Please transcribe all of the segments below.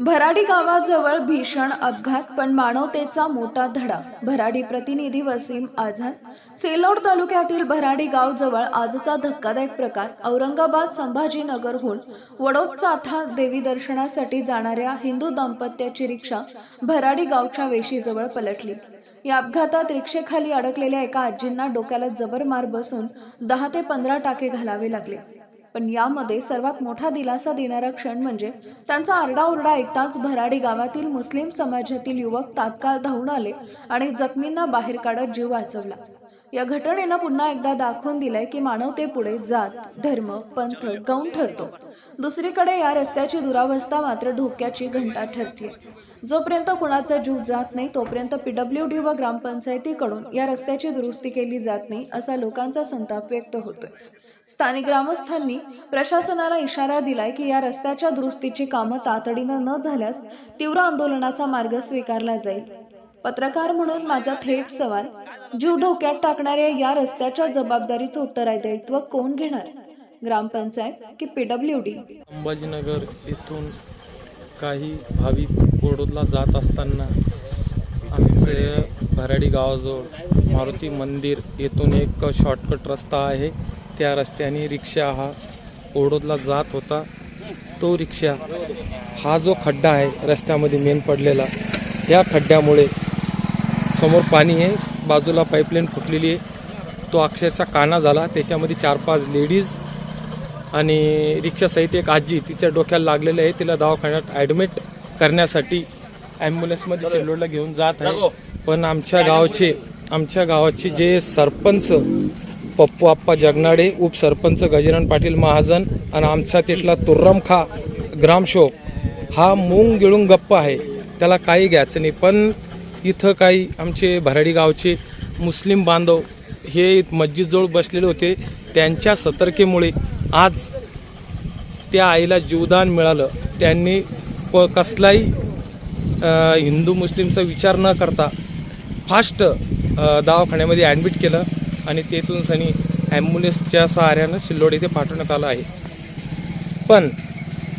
भराडी गावाजवळ भीषण अपघात पण मानवतेचा मोठा धडा. भराडी प्रतिनिधी वसीम आझाद सेलोड तालुक्यातील भराडी गावजवळ आजचा धक्कादायक प्रकार औरंगाबाद संभाजीनगरहून वडोदचाथा देवी दर्शनासाठी जाणाऱ्या हिंदू दाम्पत्याची रिक्षा भराडी गावच्या वेशीजवळ पलटली. या अपघातात रिक्षेखाली अडकलेल्या एका आजींना डोक्याला जबर मार बसून दहा ते पंधरा टाके घालावे लागले. पण यामध्ये सर्वात मोठा दिलासा देणारा क्षण म्हणजे त्यांचा आरडाओरडा ऐकताच भराडी गावातील मुस्लिम समाजातील युवक तात्काळ धावून आले आणि जखमींना बाहेर काढत जीव वाचवला. या घटनेनं पुन्हा एकदा दाखवून दिलंय की मानवतेपुढे जात धर्म पंथ गौण ठरतो. दुसरीकडे या रस्त्याची दुरावस्था मात्र धोक्याची घंटा ठरते जोपर्यंत कुणाचा जीव जात नाही तोपर्यंत पीडब्ल्यू डी व ग्रामपंचायतीकडून या रस्त्याची दुरुस्ती केली जात नाही असा लोकांचा संताप व्यक्त होतोय. स्थानिक ग्रामस्थांनी प्रशासनाला इशारा दिलाय की या रस्त्याच्या दुरुस्तीची कामं तातडीनं न झाल्यास तीव्र आंदोलनाचा मार्ग स्वीकारला जाईल. पत्रकार म्हणून माझा थेट सवाल जीव धोक्यात टाकणाऱ्या या रस्त्याच्या जबाबदारीचं उत्तरदायित्व कोण घेणार? ग्रामपंचायत की पीडब्ल्यू डी? संभाजीनगर येथून काही भाविक ओडोदला जात असताना आमचे भराडी गावाजवळ मारुती मंदिर येथून एक शॉर्टकट रस्ता आहे. त्या रस्त्याने रिक्षा हा ओढोदला जात होता. तो रिक्षा हा जो खड्डा आहे रस्त्यामध्ये मेन पडलेला या खड्ड्यामुळे समोर पाणी आहे. बाजूला पाईपलाईन फुटलेली आहे. तो अक्षरशः काना झाला. त्याच्यामध्ये चार पाच लेडीज आणि रिक्षासहित एक आजी तिच्या डोक्याला लागलेलं आहे. तिला दवाखान्यात ॲडमिट करण्यासाठी ॲम्ब्युलन्समध्ये सेल्लोडला घेऊन जात आहे. पण आमच्या गावचे आमच्या गावाचे जे सरपंच पप्पू आप्पा जगनाडे उपसरपंच गजानन पाटील महाजन आणि आमचा तिथला तुर्रम खा ग्रामशोक हा मूंग गिळून गप्प आहे. त्याला काही घ्यायचं नाही. पण इथं काही आमचे भराडी गावचे मुस्लिम बांधव हे मस्जिदजवळ बसलेले होते. त्यांच्या सतर्केमुळे आज त्या आईला जीवदान मिळालं. त्यांनी प कसलाही हिंदू मुस्लिमचा विचार न करता फास्ट दवाखान्यामध्ये ॲडमिट केलं. आणि तेथून सनी ॲम्ब्युलन्सच्या सहाऱ्यानं सिल्लोड येथे पाठवण्यात आलं आहे. पण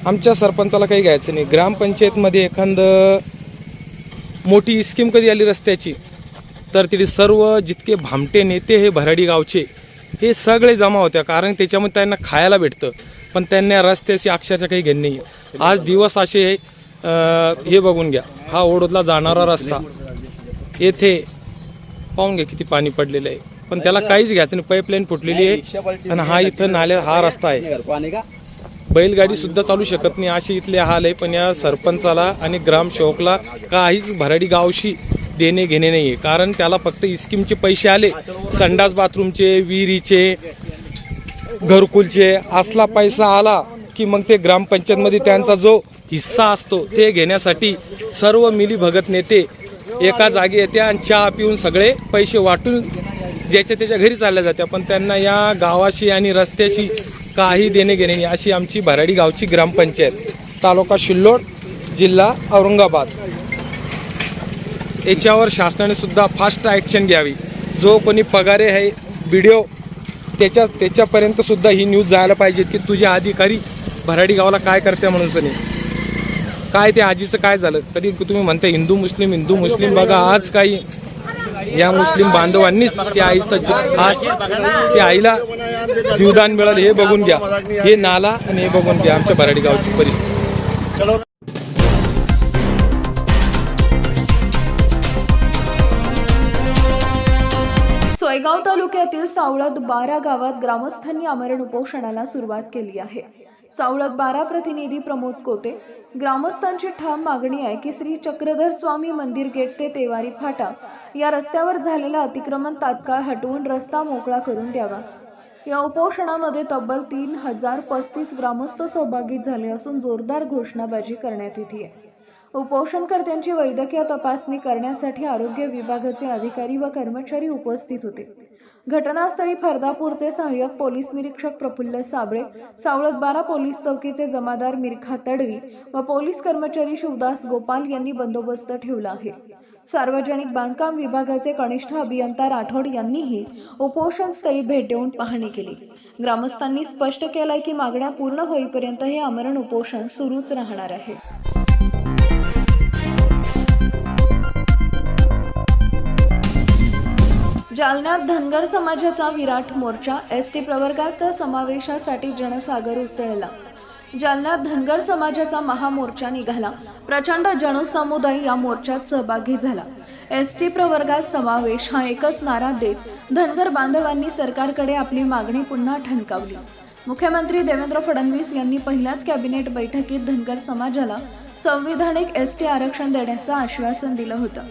आमच्या सरपंचाला काही घ्यायचं नाही. ग्रामपंचायतमध्ये एखादं मोठी स्कीम कधी आली रस्त्याची तर तिथे सर्व जितके भामटे नेते हे भराडी गावचे हे सगळे जमा होत्या. कारण त्याच्यामध्ये त्यांना खायला भेटतं. पण त्यांना रस्त्याची अक्षरशः काही घेणं नाही आज दिवस असे हे बघून घ्या. हा ओढोदला जाणारा रस्ता. येथे पाहून घ्या किती पाणी पडलेलं आहे. पण त्याला काहीच घ्यायचं नाही. पाईपलाईन फुटलेली आहे आणि हा इथं नाल्या हा रस्ता आहे. बैलगाडी सुद्धा चालू शकत नाही. असे इथले हाल आहे पण या सरपंचाला आणि ग्रामसेवकला काहीच भराडी गावशी देणे घेणे नाही आहे कारण त्याला फक्त इस्कीमचे पैसे आले. संडास बाथरूमचे विहिरीचे घरकुलचे असला पैसा आला की मग ते ग्रामपंचायतमध्ये त्यांचा जो हिस्सा असतो ते घेण्यासाठी सर्व मिली भगत नेते एका जागी येत्या आणि चहा पिऊन सगळे पैसे वाटून ज्याच्या त्याच्या घरी चालल्या जात्या पण त्यांना या गावाशी आणि रस्त्याशी काही देणे घेणे नाही. अशी आमची भराडी गावची ग्रामपंचायत तालुका शिल्लोड जिल्हा औरंगाबाद. याच्यावर शासनाने सुद्धा फास्ट ॲक्शन घ्यावी. जो कोणी पगारे आहे व्हिडिओ त्याच्या त्याच्यापर्यंत सुद्धा ही न्यूज जायला पाहिजे की तुझे अधिकारी भराडी गावाला काय करते म्हणून सनी काय ते आजीचं काय झालं? कधी तुम्ही म्हणता हिंदू मुस्लिम हिंदू मुस्लिम बघा आज काही या मुस्लिम बांधवांनीच त्या आईचं आज त्या आईला जीवदान मिळालं हे बघून घ्या. हे नाला आणि हे बघून घ्या आमच्या भराडी गावची परिस्थिती. सोयगाव तालुक्यातील सावळद बारा गावात ग्रामस्थांनी आमरण उपोषणाला सुरुवात केली आहे. सावळत बारा प्रतिनिधी प्रमोद कोते. ग्रामस्थांची ठाम मागणी आहे की श्री चक्रधर स्वामी मंदिर गेट ते तेवारी फाटा या रस्त्यावर झालेलं अतिक्रमण तात्काळ हटवून रस्ता मोकळा करून द्यावा. या उपोषणामध्ये तब्बल तीन हजार पस्तीस ग्रामस्थ सहभागी झाले असून जोरदार घोषणाबाजी करण्यात येते आहे उपोषणकर्त्यांची वैद्यकीय तपासणी करण्यासाठी आरोग्य विभागाचे अधिकारी व कर्मचारी उपस्थित होते. घटनास्थळी फरदापूरचे सहाय्यक पोलीस निरीक्षक प्रफुल्ल साबळे सावळत बारा पोलीस चौकीचे जमादार मिरखा तडवी व पोलीस कर्मचारी शिवदास गोपाल यांनी बंदोबस्त ठेवला आहे. सार्वजनिक बांधकाम विभागाचे कनिष्ठ अभियंता राठोड यांनीही उपोषण स्थळी भेट देऊन पाहणी केली. ग्रामस्थांनी स्पष्ट केलंय की मागण्या पूर्ण होईपर्यंत हे आमरण उपोषण सुरूच राहणार आहे. जालन्यात धनगर समाजाचा विराट मोर्चा एस टी प्रवर्गात समावेशासाठी जनसागर उसळला. जालन्यात धनगर समाजाचा महामोर्चा निघाला. प्रचंड जनसमुदाय या मोर्चात सहभागी झाला. एस टी प्रवर्गात समावेश हा एकच नारा देत धनगर बांधवांनी सरकारकडे आपली मागणी पुन्हा ठणकावली. मुख्यमंत्री देवेंद्र फडणवीस यांनी पहिल्याच कॅबिनेट बैठकीत धनगर समाजाला संविधानिक एस टी आरक्षण देण्याचं आश्वासन दिलं होतं.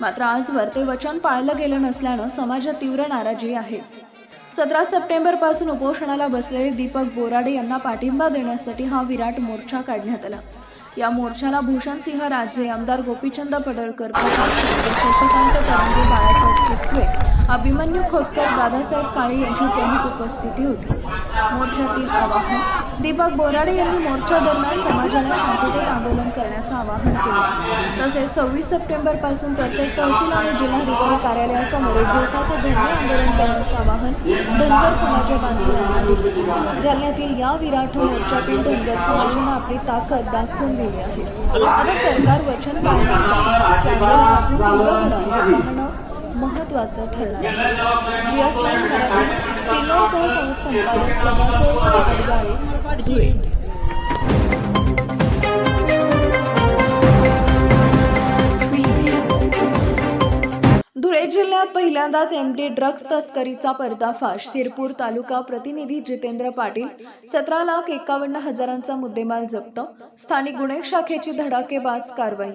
मात्र आजवर ते वचन पाळलं गेलं नसल्यानं समाजात तीव्र नाराजी आहे. सतरा सप्टेंबरपासून उपोषणाला बसलेले दीपक बोराडे यांना पाठिंबा देण्यासाठी हा विराट मोर्चा काढण्यात आला. या मोर्चाला भूषण सिंह राजे आमदार गोपीचंद पडळकर शशिकांत तरंगे बाळासाहेब अभिमन्यू खोतकर दादासाहेब काळे यांची प्रमुख उपस्थिती होती. मोर्चातील आवाहन दीपक बोराडे यांनी मोर्चा दरम्यान समाजाला शांततेत आंदोलन करण्याचं आवाहन केलं. तसेच सव्वीस सप्टेंबरपासून प्रत्येक तहसील आणि जिल्हाधिकारी कार्यालयासमोर एक दिवसाचं धरणे आंदोलन करण्याचं आवाहन धनगर समाज बांधवांना जालन्यातील या विराट मोर्चातील धनगर समाजानं आपली ताकद दाखवून दिली आहे. आता सरकार वचन पाळण्याचं कॅमेरा महत्वाचं ठरणार धुळे जिल्ह्यात पहिल्यांदाच एम डी ड्रग्ज तस्करीचा पर्दाफाश. सिरपूर तालुका प्रतिनिधी जितेंद्र पाटील सतरा लाख एकावन्न हजारांचा मुद्देमाल जप्त. स्थानिक गुन्हे शाखेची धडाकेबाज कारवाई.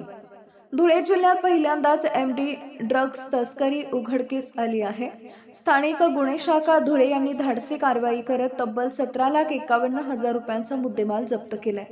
धुळे जिल्ह्यात पहिल्यांदाच एम डी ड्रग्ज तस्करी उघडकीस आली आहे. स्थानिक गुन्हे शाखा धुळे यांनी धाडसी कारवाई करत तब्बल सतरा लाख एकावन्न हजार रुपयांचा मुद्देमाल जप्त केलाय.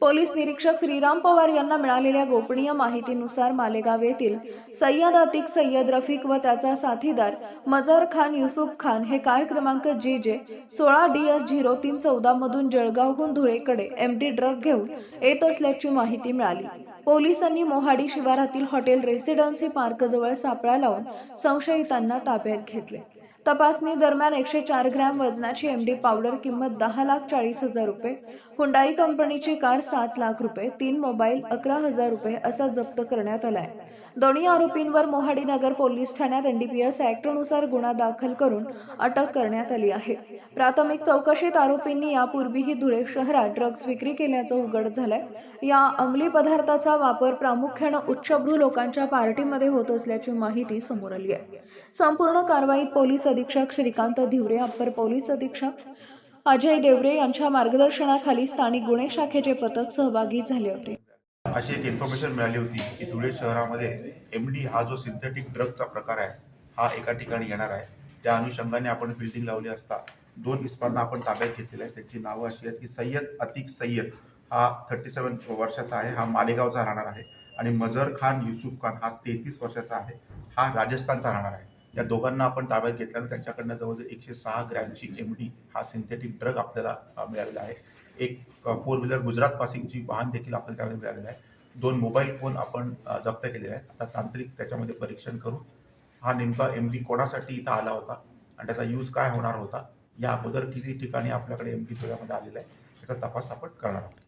पोलीस निरीक्षक श्रीराम पवार यांना मिळालेल्या गोपनीय माहितीनुसार मालेगाव येथील सय्यद अतिक सय्यद रफिक व त्याचा साथीदार मजर खान युसुफ खान हे कार क्रमांक जे जे सोळा डी एस झिरो तीन चौदा मधून जळगावहून धुळेकडे एम डी ड्रग घेऊन येत असल्याची माहिती मिळाली. पोलिसांनी मोहाडी शिवारातील हॉटेल रेसिडेन्सी पार्कजवळ सापळा लावून संशयितांना ताब्यात घेतले. तपासणी दरम्यान एकशे चार ग्रॅम वजनाची एम डी पावडर किंमत दहा लाख चाळीस हजार रुपये हुंडाई कंपनीची कार सात लाख रुपये तीन मोबाईल अकरा हजार रुपये असा जप्त करण्यात आलाय. दोन्ही आरोपींवर मोहाडी नगर पोलीस ठाण्यात एनडीपीएस ऍक्टनुसार गुन्हा दाखल करून अटक करण्यात आली आहे. प्राथमिक चौकशीत आरोपींनी यापूर्वीही धुळे शहरात ड्रग्ज विक्री केल्याचं उघड झालंय. या अंमली पदार्थाचा वापर प्रामुख्यानं उच्चभ्रू लोकांच्या पार्टीमध्ये होत असल्याची माहिती समोर आली आहे. संपूर्ण कारवाईत पोलीस अधीक्षक श्रीकांत धिवरे अप्पर पोलीस अधीक्षक अजय देवरे यांच्या मार्गदर्शनाखाली स्थानिक गुन्हे शाखेचे पथक सहभागी झाले होते. अशी एक इन्फॉर्मेशन मिळाली होती की धुळे शहरामध्ये एम डी हा जो सिंथेटिक ड्रगचा प्रकार आहे हा एका ठिकाणी येणार आहे. त्या अनुषंगाने आपण फिल्डिंग लावली असता दोन इस्पांना आपण ताब्यात घेतलेलं आहे त्यांची नावं अशी आहेत की सय्यद अतिक सय्यद हा थर्टी सेवन वर्षाचा आहे हा मालेगावचा राहणार आहे. आणि मजर खान युसुफ खान हा तेहतीस वर्षाचा आहे हा राजस्थानचा राहणार आहे. या दोघांना आपण ताब्यात घेतल्यानं त्यांच्याकडनं जवळजवळ एकशे सहा ग्रॅमची एम डी हा सिंथेटिक ड्रग आपल्याला मिळालेला आहे. एक फोर व्हीलर गुजरात पासिंगची वाहन देखील आपल्याला त्यामध्ये मिळालेलं आहे. दोन मोबाईल फोन आपण जप्त केलेले आहेत. आता तांत्रिक त्याच्यामध्ये परीक्षण करून हा नेमका एम डी कोणासाठी इथं आला होता आणि त्याचा यूज काय होणार होता या अगोदर किती ठिकाणी आपल्याकडे एम डी धुळ्यामध्ये आलेला आहे त्याचा तपास आपण करणार आहोत.